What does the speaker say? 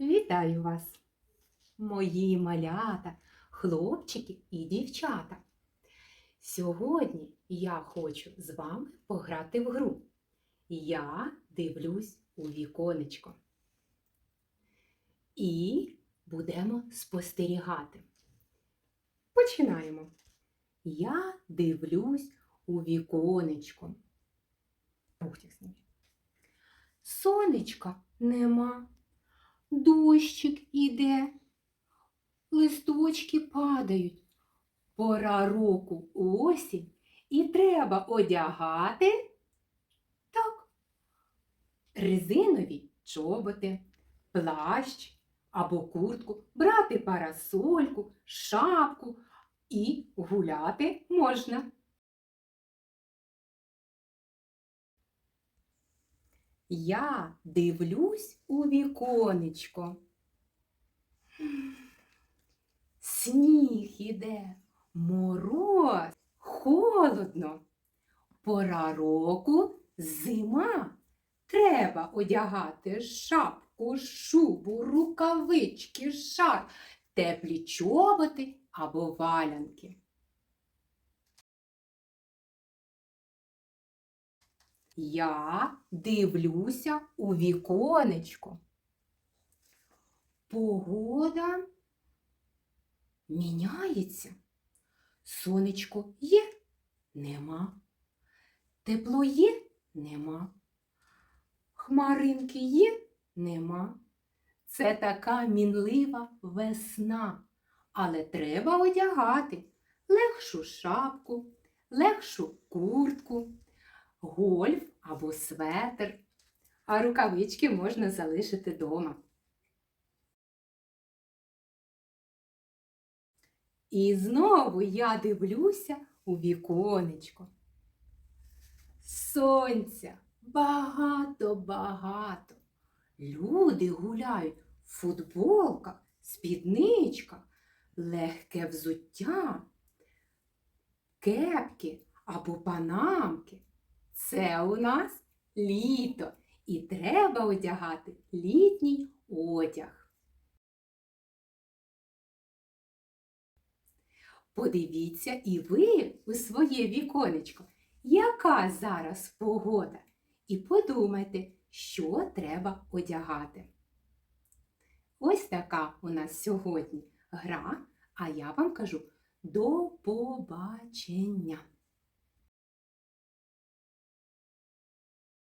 Вітаю вас, мої малята, хлопчики і дівчата. Сьогодні я хочу з вами пограти в гру. Я дивлюсь у віконечко. І будемо спостерігати. Починаємо. Я дивлюсь у віконечко. Сонечка нема. Дощик іде, листочки падають. Пора року осінь і треба одягати так. Резинові чоботи, плащ або куртку, брати парасольку, шапку і гуляти можна. Я дивлюсь у віконечко. Сніг іде, мороз, холодно. Пора року зима. Треба одягати шапку, шубу, рукавички, шар, теплі чоботи або валянки. Я дивлюся у віконечко. Погода міняється. Сонечко є, нема. Тепло є, нема. Хмаринки є, нема. Це така мінлива весна, але треба одягати легшу шапку, легшу куртку гольф або светр, а рукавички можна залишити дома. І знову я дивлюся у віконечко. Сонця багато-багато. Люди гуляють в футболках, спідничках, легке взуття, кепки або панамки. Це у нас літо і треба одягати літній одяг. Подивіться і ви у своє віконечко, яка зараз погода, і подумайте, що треба одягати. Ось така у нас сьогодні гра, а я вам кажу до побачення!